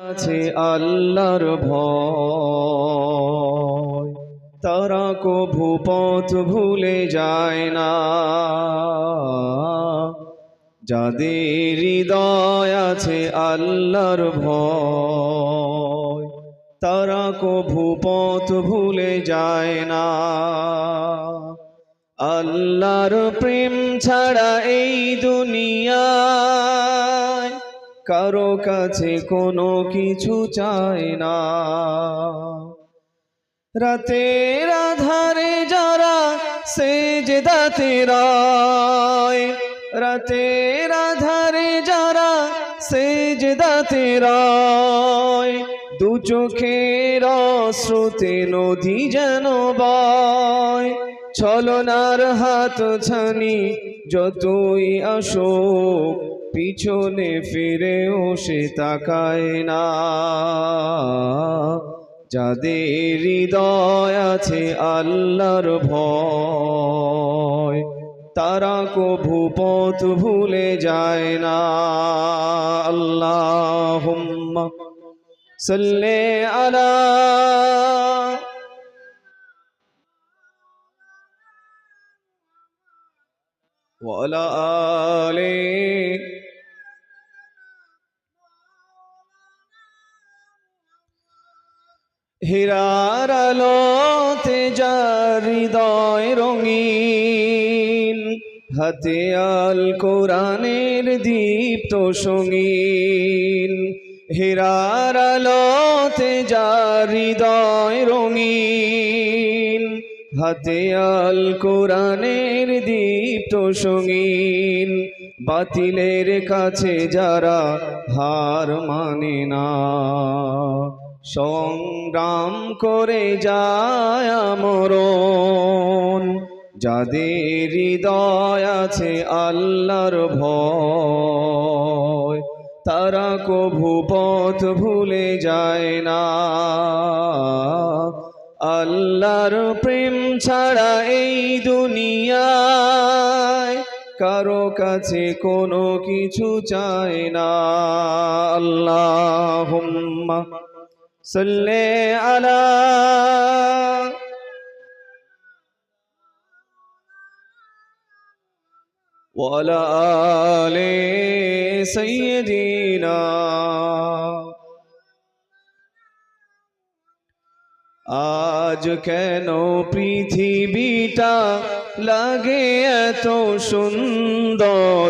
আছে আল্লাহর ভয়। তারা কভু পথ ভুলে যায় না। যাদের হৃদয় আছে আল্লাহর ভয়, তারা কভু পথ ভুলে যায় না। আল্লাহর প্রেম ছাড়া এই দুনিয়ায় কারও কাছে কোনো কিছু চায় না। রাতের আধারে যারা সেজদাতে রায়, রাতের আধারে যারা সেজদাতে রায়, দু চোখের শ্রুতে নদী যেন বয়, ছলনার হাত ছানি যতই আসুক পিছনে ফিরেও সে তাকায় না যাদের হৃদয় আছে আল্লাহর ভয় তারা কভু পথ ভুলে যায় না আল্লাহ সাল্লে আলা وعلى آله হীরার আলোতে যার হৃদয় রঙিন হাতে আল কোরআনের দীপ্ত সঙ্গীন। হীরার আলোতে যার হৃদয় রঙিন হাতে আল কোরআনের দীপ্ত সঙ্গীন। বাতিলের কাছে যারা হার মানে না। সংগ্রাম করে যায় মরণ যাদের হৃদয় আছে আল্লাহর ভয়, তারা কভু পথ ভুলে যায় না। আল্লাহর প্রেম ছাড়া এই দুনিয়ায় কারও কাছে কোনো কিছু চায় না। আল্লাহ সাল্লে আলা وعلى آل سيدنا আজ কেন পৃথিবীটা লাগে এত সুন্দর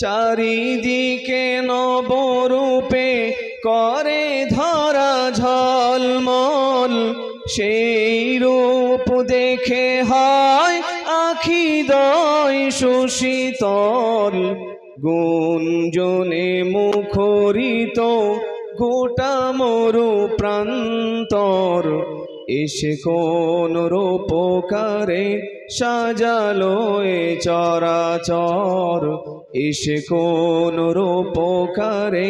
চারিদিকে নবরূপে করে ধরা ঝলমল। সেই রূপ দেখে হয় আখি দয় সুশীতল। গুঞ্জনে মুখরিত গোটা মরু প্রান্তর। এসে কোন রূপকারে সাজালো এ চরাচর। এসে কোন রূপকারে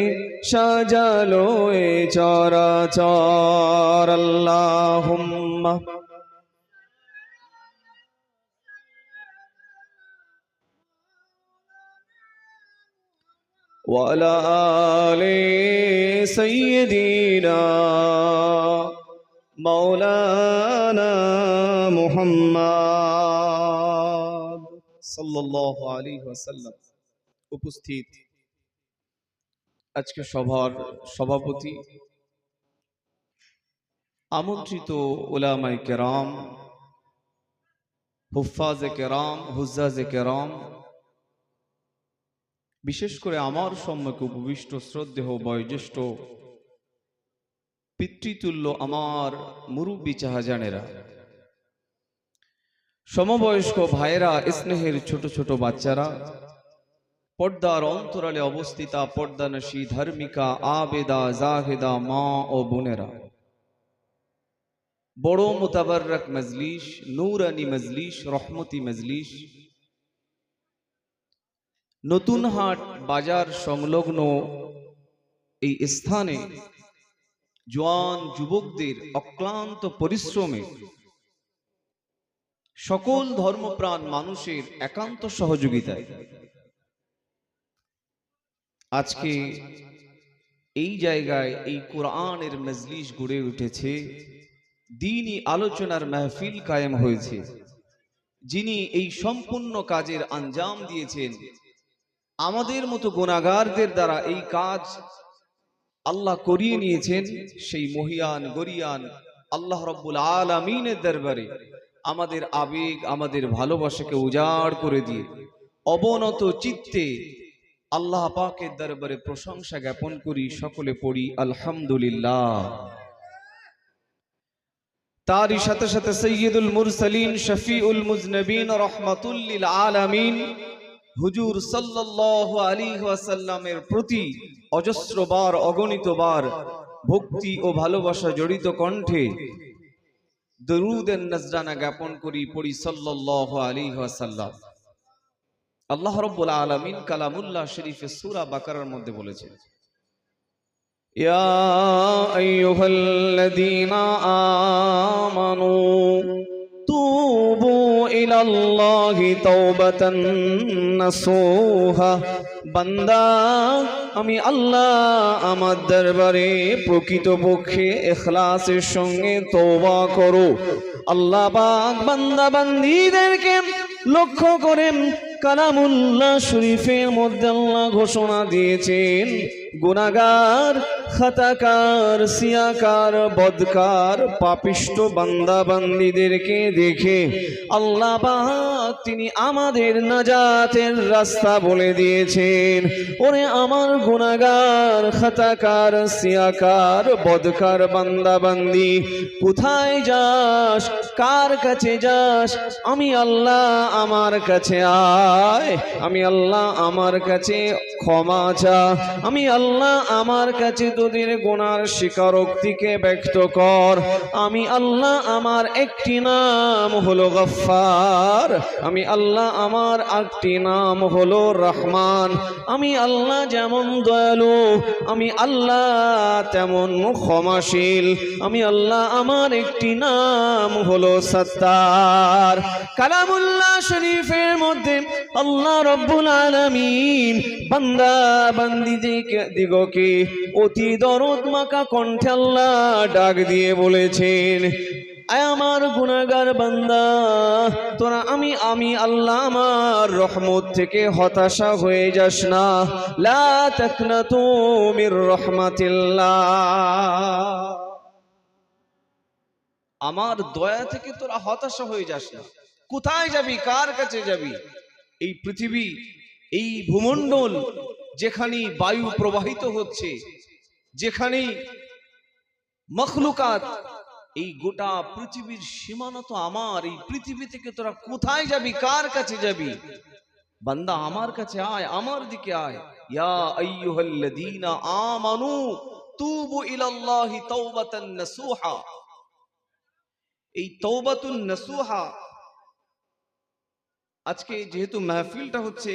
সাজালো এ চরাচর আল্লাহুম্মা وعلى آل سيدنا مولانا محمد صلى الله عليه وسلم উপস্থিত আজকে সভার সভাপতি, আমন্ত্রিত ওলামাই কেরাম হুফাজে কেরাম, হুজ্জাজে কেরাম, বিশেষ করে আমার সম্মুখে উপবিষ্ট শ্রদ্ধেহ বয়োজ্যেষ্ঠ পিতৃতুল্য আমার মুরব্বী চাহাজানেরা, সমবয়স্ক ভাইয়েরা, স্নেহের ছোট ছোট বাচ্চারা পর্দার অন্তরালে অবস্থিতা পর্দানসী ধার্মিকা আবেদা, জাহেদা, মা ও বোনেরা। বড় মোতাবারক মজলিস নূরানি মজলিস রহমতি মজলিস নতুন হাট, বাজার সংলগ্ন এই স্থানে জোয়ান যুবকদের অক্লান্ত পরিশ্রমে সকল ধর্মপ্রাণ মানুষের একান্ত সহযোগিতায় আজকে এই জায়গায় এই কোরআনের মজলিস গড়ে উঠেছে, দিনই আলোচনার মাহফিল কায়েম হয়েছে। যিনি এই সম্পূর্ণ কাজের আঞ্জাম দিয়েছেন, আমাদের মতো গুণাগারদের দ্বারা এই কাজ আল্লাহ করিয়ে নিয়েছেন, সেই মহিয়ান, গরিয়ান, আল্লাহ রব্বুল আলমিনের দরবারে আমাদের আবেগ, আমাদের ভালোবাসাকে উজাড় করে দিয়ে অবনত চিত্তে আল্লাহ পাকের দরবারে প্রশংসা জ্ঞাপন করি, সকলে পড়ি, আলহামদুলিল্লাহ। তারই সাথে সাথে সৈয়দুল মুরসালিন, শফিউল মুজনবিন রহমাতুল্লিল আলামিন, হুজুর সাল্লাল্লাহু আলাইহি ওয়াসাল্লামের প্রতি অজস্রবার অগণিতবার ভক্তি ও ভালোবাসা জড়িত কণ্ঠে দরুদের নজরানা জ্ঞাপন করি, পড়ি সাল্লাল্লাহু আলাইহি ওয়াসাল্লাম। আল্লাহ রাব্বুল আলামিন কালামুল্লাহ শরীফে সূরা বাকারার মধ্যে বলেছেন يا أيها الذين آمنوا توبوا إلى الله توبة نصوحا বান্দা আমি আল্লাহ আমার দরবারে প্রকৃতপক্ষে এখলাসের সঙ্গে তওবা করো আল্লাহ পাক বান্দা বান্দীদেরকে লক্ষ্য করেন কালামুল্লাহ শরীফের মধ্যে আল্লাহ ঘোষণা দিয়েছেন গুনাগার খাতাকার, সিয়াকার, বদকার, পাপিষ্ট বান্দা বান্দিদেরকে দেখে আল্লাহ তিনি আমাদের নাজাতের রাস্তা বলে দিয়েছেন। ওরে আমার গুনাগার খাতাকার, সিয়াকার, বদকার বান্দা বান্দি কোথায় যাস? কার কাছে যাস? আমি আল্লাহ আমার কাছে আয়, আমি আল্লাহ আমার কাছে ক্ষমা চা, আমি আল্লাহ আমার কাছে তোদের গোনার স্বীকারোক্তিকে ব্যক্ত কর। আমি আল্লাহ আমার একটি নাম হলো গফার আমি আল্লাহ আমার একটি নাম হলো রহমান। আমি আল্লাহ যেমন দয়ালু, আমি আল্লাহ তেমন ক্ষমাশীল। আমি আল্লাহ আমার একটি নাম হলো সত্তার। কালামুল্লাহ শরীফের মধ্যে আল্লাহ রব্বুল আলামিন বান্দা বান্দি দিগকে অতি দরদ মাকা কণ্ঠে আল্লাহ ডাক দিয়ে বলেছেন, আয় আমার গুনাগার বান্দা, তোরা আমি আমি আল্লাহ আমার রহমত থেকে হতাশা হয়ে যাস না। লা তাকনাতু মির রহমাতিল্লাহ। আমার দয়া থেকে তোরা হতাশা হয়ে যাস না। কোথায় যাবি? কার কাছে যাবি? এই পৃথিবী, এই ভূমণ্ডল যেখানে বায়ু প্রবাহিত হচ্ছে যেখানে মখলুকাত, এই গোটা পৃথিবীর সীমানা তো আমার, এই পৃথিবী থেকে তোরা কোথায় যাবি, কার কাছে যাবি? বান্দা আমার কাছে আয়, আমার দিকে আয়। এই তৌবাতুন নাসুহা, আজকে যেহেতু মাহফিলটা হচ্ছে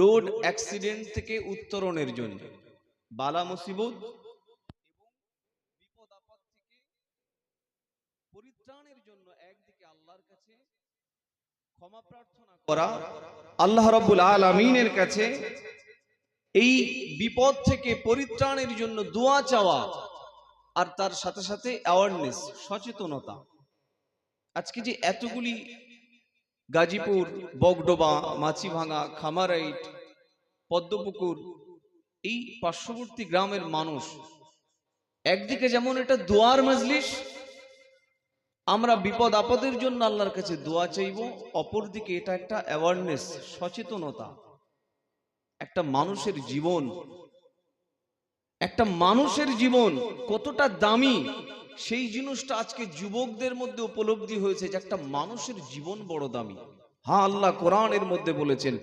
রোড অ্যাক্সিডেন্ট থেকে উত্তরণের জন্য। বালা মুসিবত বিপদ আপদ থেকে পরিত্রাণের জন্য একদিকে আল্লাহর কাছে ক্ষমা প্রার্থনা করা, আল্লাহ রাব্বুল আলামিনের কাছে এই বিপদ থেকে পরিত্রাণের জন্য দোয়া চাওয়া আর তার সাথে সাথে অ্যাওয়ারনেস সচেতনতা। আজকে যে এতগুলি গাজীপুর, বগডোবা মাছিভাঙা খামারাইট, পদ্মপুকুর, এই পার্শ্ববর্তী গ্রামের মানুষ। একদিকে যেমন এটা দোয়ার মজলিস, আমরা বিপদ আপদের জন্য আল্লাহর কাছে দোয়া চাইব, অপরদিকে এটা একটা অ্যাওয়ারনেস সচেতনতা। একটা মানুষের জীবন, একটা মানুষের জীবন কতটা দামি সেই জিনিসটা আজকে যুবকদের মধ্যে উপলব্ধি হয়েছে যে একটা মানুষের জীবন বড় দামি। হ্যাঁ আল্লাহ কোরআনের মধ্যে বলেছেন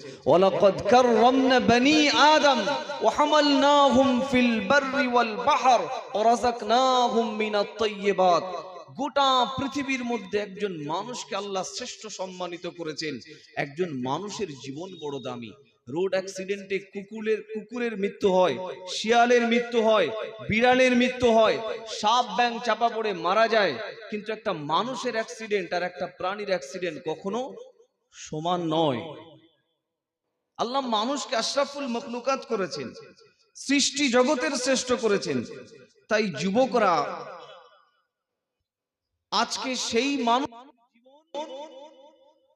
গোটা পৃথিবীর মধ্যে একজন মানুষকে আল্লাহ শ্রেষ্ঠ সম্মানিত করেছেন। একজন মানুষের জীবন বড় দামি। রোড অ্যাক্সিডেন্টে কুকুরের কুকুরের মৃত্যু হয়, শিয়ালের মৃত্যু হয়, বিড়ালের মৃত্যু হয়, সাপ ব্যাং চাপা পড়ে মারা যায়। কিন্তু একটা মানুষের অ্যাক্সিডেন্ট আর একটা প্রাণীর অ্যাক্সিডেন্ট কখনো সমান নয়। আল্লাহ মানুষকে আশরাফুল মখলুকাত করেছেন, সৃষ্টি জগতের শ্রেষ্ঠ করেছেন। তাই যুবকরা আজকে সেই মানুষ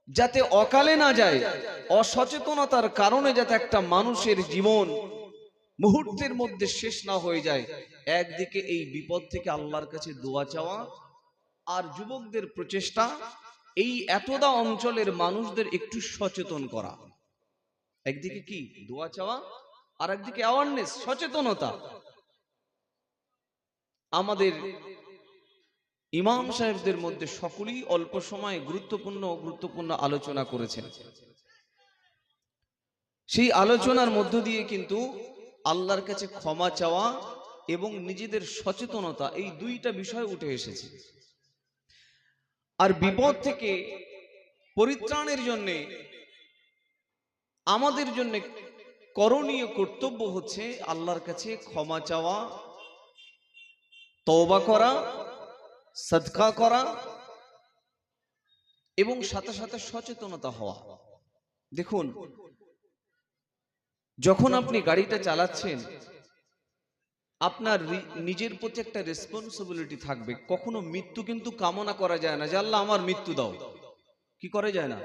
যাতে অকালে না যায়, অসচেতনতার কারণে যাতে একটা মানুষের জীবন মুহূর্তের মধ্যে শেষ না হয়ে যায়, একদিকে এই বিপদ থেকে আল্লাহর কাছে দোয়া চাওয়া আর যুবকদের প্রচেষ্টা, এই এতদা অঞ্চলের মানুষদের একটু সচেতন করা। একদিকে কি দোয়া চাওয়া আর একদিকে অ্যাওয়ারনেস সচেতনতা। আমাদের ইমাম সাহেবদের মধ্যে সকলেই অল্প সময়ে গুরুত্বপূর্ণ গুরুত্বপূর্ণ আলোচনা করেছেন। সেই আলোচনার মধ্য দিয়ে কিন্তু আল্লাহর কাছে ক্ষমা চাওয়া এবং নিজেদের সচেতনতা এই দুইটা বিষয় উঠে এসেছে। আর বিপদ থেকে পরিত্রাণের জন্য আমাদের জন্য করণীয় কর্তব্য হচ্ছে আল্লাহর কাছে ক্ষমা চাওয়া, তওবা করা সদকা করা এবং সাথে সাথে সচেতনতা হওয়া। দেখুন, যখন আপনি গাড়িটা চালাচ্ছেন, আপনার নিজের প্রতি একটা রেসপন্সিবিলিটি থাকবে। কখনো মৃত্যু কিন্তু কামনা করা যায় না যে, আল্লাহ, আমার মৃত্যু দাও। কি করা যায় না?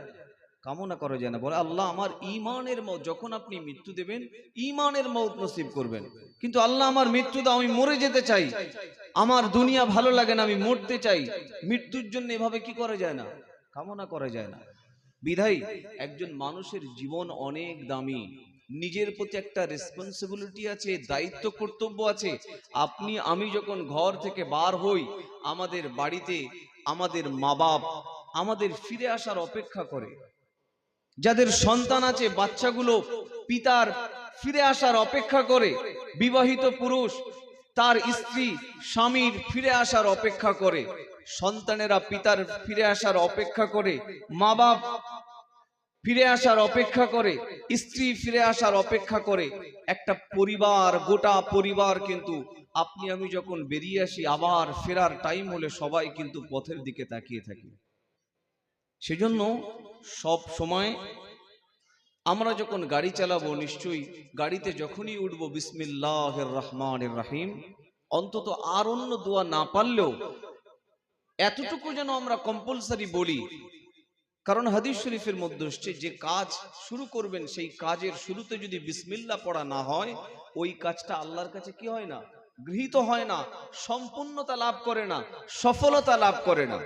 কামনা করা যায় না। বলে আল্লাহ আমার ইমানের মত যখন আপনি মৃত্যু দেবেন, ইমানের মত নসিব করবেন। কিন্তু আল্লাহ আমার মৃত্যু দাও, আমি মরে যেতে চাই। আমার দুনিয়া ভালো লাগে না, আমি মরতে চাই। মৃত্যুর জন্য এভাবে কি করা যায় না? কামনা করা যায় না। বিধাই একজন মানুষের জীবন অনেক দামি। নিজের প্রতি একটা রেসপন্সিবিলিটি আছে, দায়িত্ব, কর্তব্য আছে। আপনি, আমি যখন ঘর থেকে বার হই, আমাদের বাড়িতে আমাদের মা বাপ আমাদের ফিরে আসার অপেক্ষা করে। যাদের সন্তান আছে, বাচ্চাগুলো পিতার ফিরে আসার অপেক্ষা করে, বিবাহিত পুরুষ, তার স্ত্রী, স্বামীর ফিরে আসার অপেক্ষা করে, সন্তানেরা পিতার ফিরে আসার অপেক্ষা করে মা বাপ ফিরে আসার অপেক্ষা করে, স্ত্রী ফিরে আসার অপেক্ষা করে, একটা পরিবার, গোটা পরিবার কিন্তু আপনি, আমি যখন বেরিয়ে আসি, আবার ফেরার টাইম হলে সবাই কিন্তু পথের দিকে তাকিয়ে থাকি। সেজন্য সব সময় আমরা যখন গাড়ি চালাবো নিশ্চয়ই গাড়িতে যখনই উঠবো বিসমিল্লাহ রহমান রাহিম অন্তত আর অন্য দোয়া না পারলেও এতটুকু যেন আমরা কম্পালসারি বলি। কারণ হাদিস শরীফের মধ্যে হচ্ছে যে কাজ শুরু করবেন, সেই কাজের শুরুতে যদি বিসমিল্লা পড়া না হয়, ওই কাজটা আল্লাহর কাছে কি হয় না? গৃহীত হয় না, সম্পূর্ণতা লাভ করে না, সফলতা লাভ করে না।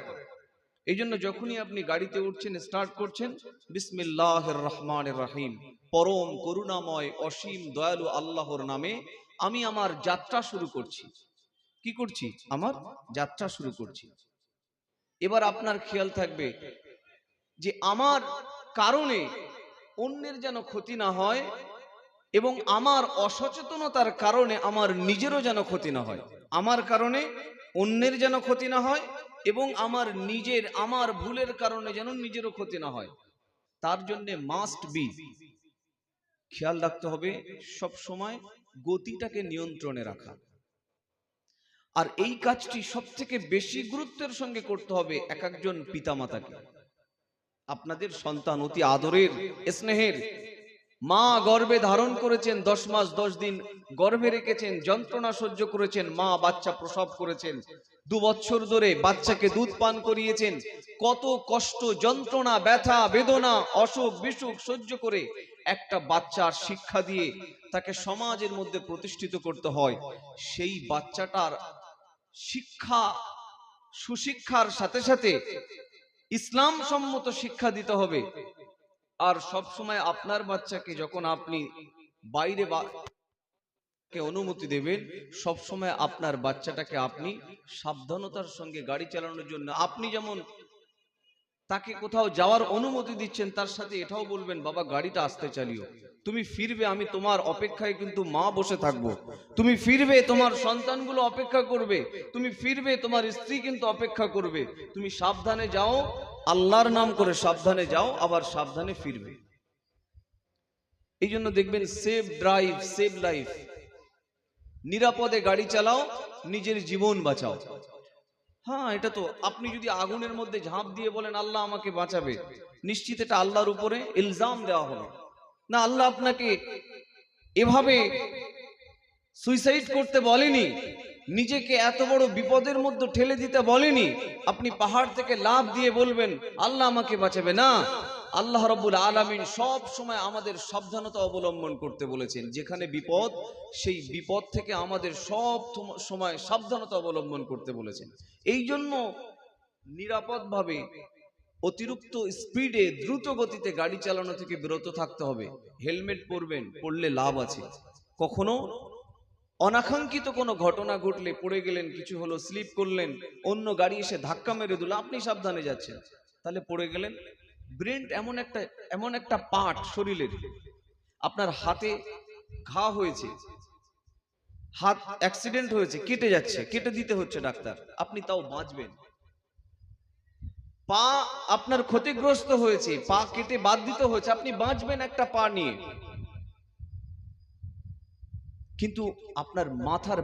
এই জন্য যখনই আপনি গাড়িতে উঠছেন স্টার্ট করছেন বিসমিল্লাহ রহমান রাহিম। পরম করুণাময়, অসীম দয়ালু আল্লাহর নামে আমি আমার যাত্রা শুরু করছি। কি করছি? আমার যাত্রা শুরু করছি। এবার আপনার খেয়াল থাকবে যে আমার কারণে অন্যের যেন ক্ষতি না হয় এবং আমার অসচেতনতার কারণে আমার নিজেরও যেন ক্ষতি না হয়। আমার কারণে অন্যের যেন ক্ষতি না হয় এবং আমার নিজের, আমার ভুলের কারণে যেন নিজেরও ক্ষতি না হয়। তার জন্য মাস্ট বি খেয়াল রাখতে হবে, সব সময় গতিটাকে নিয়ন্ত্রণে রাখা। আর এই কাজটি সব থেকে বেশি গুরুত্বের সঙ্গে করতে হবে এক একজন পিতামাতাকে। আপনাদের সন্তান অতি আদরের, স্নেহের, মা গর্ভে ধারণ করেছেন, দশ মাস দশ দিন গর্ভে রেখেছেন, যন্ত্রণা সহ্য করেছেন, মা বাচ্চা প্রসব করেছেন দু বছর ধরে বাচ্চাকে দুধ পান করিয়েছেন। কত কষ্ট, যন্ত্রণা, ব্যথা, বেদনা, অসুখ, বিসুখ সহ্য করে একটা বাচ্চার শিক্ষা দিয়ে তাকে সমাজের মধ্যে প্রতিষ্ঠিত করতে হয়। সেই বাচ্চাটার শিক্ষা, সুশিক্ষার সাথে সাথে ইসলাম সম্মত শিক্ষা দিতে হবে। আর সব সময় আপনার বাচ্চাকে যখন আপনি বাইরে কে অনুমতি দেবেন সব সময় আপনার বাচ্চাটাকে আপনি সাবধানতার সঙ্গে গাড়ি চালানোর জন্য। আপনি যেমন তাকে কোথাও যাওয়ার অনুমতি দিচ্ছেন, তার সাথে এটাও বলবেন, বাবা, গাড়িটা আসতে চালিও। তুমি ফিরবে, আমি তোমার অপেক্ষায় কিন্তু মা বসে থাকব। তুমি ফিরবে, তোমার সন্তানগুলো অপেক্ষা করবে। তুমি ফিরবে, তোমার স্ত্রী কিন্তু অপেক্ষা করবে। তুমি সাবধানে যাও, আল্লাহর নাম করে সাবধানে যাও, আবার সাবধানে ফিরবে। এই জন্য দেখবেন, সেভ ড্রাইভ, সেভ লাইফ। নিরাপদে গাড়ি চালাও, নিজের জীবন বাঁচাও। হ্যাঁ এটা তো আপনি যদি আগুনের মধ্যে ঝাঁপ দিয়ে বলেন, আল্লাহ আমাকে বাঁচাবে। নিশ্চিত এটা আল্লাহর উপরে ইলজাম দেওয়া হবে না, আল্লাহ আপনাকে এভাবে সুইসাইড করতে বলেনি, নিজেকে এত বড় বিপদের মধ্যে ঠেলে দিতে বলেনি। আপনি পাহাড় থেকে লাভ দিয়ে বলবেন, আল্লাহ আমাকে বাঁচাবে। না আল্লাহ রব্বুল আলামিন সব সময় আমাদের সাবধানতা অবলম্বন করতে বলেছেন। যেখানে বিপদ, সেই বিপদ থেকে আমাদের সব সময় সাবধানতা অবলম্বন করতে বলেছেন। এই জন্য নিরাপদভাবে অতিরিক্ত স্পিডে দ্রুত গতিতে গাড়ি চালানো থেকে বিরত থাকতে হবে। হেলমেট পরবেন, পরলে লাভ আছে। কখনো অনাকাঙ্ক্ষিত কোনো ঘটনা ঘটলে পড়ে গেলেন, কিছু হলো, স্লিপ করলেন, অন্য গাড়ি এসে ধাক্কা মেরে দিল, আপনি সাবধানে যাচ্ছেন। তাহলে পড়ে গেলেন ব্রেন এমন একটা এমন একটা পার্ট শরীরের, আপনার হাতে ঘা হয়েছে, হাত অ্যাক্সিডেন্ট হয়েছে, কেটে যাচ্ছে, কেটে দিতে হচ্ছে ডাক্তার, আপনি তাও বাঁচবেন। পা আপনার ক্ষতিগ্রস্ত হয়েছে, পা কেটে বাদ দিতে হয়েছে, আপনি বাঁচবেন একটা পা নিয়ে। কিন্তু আপনার মাথার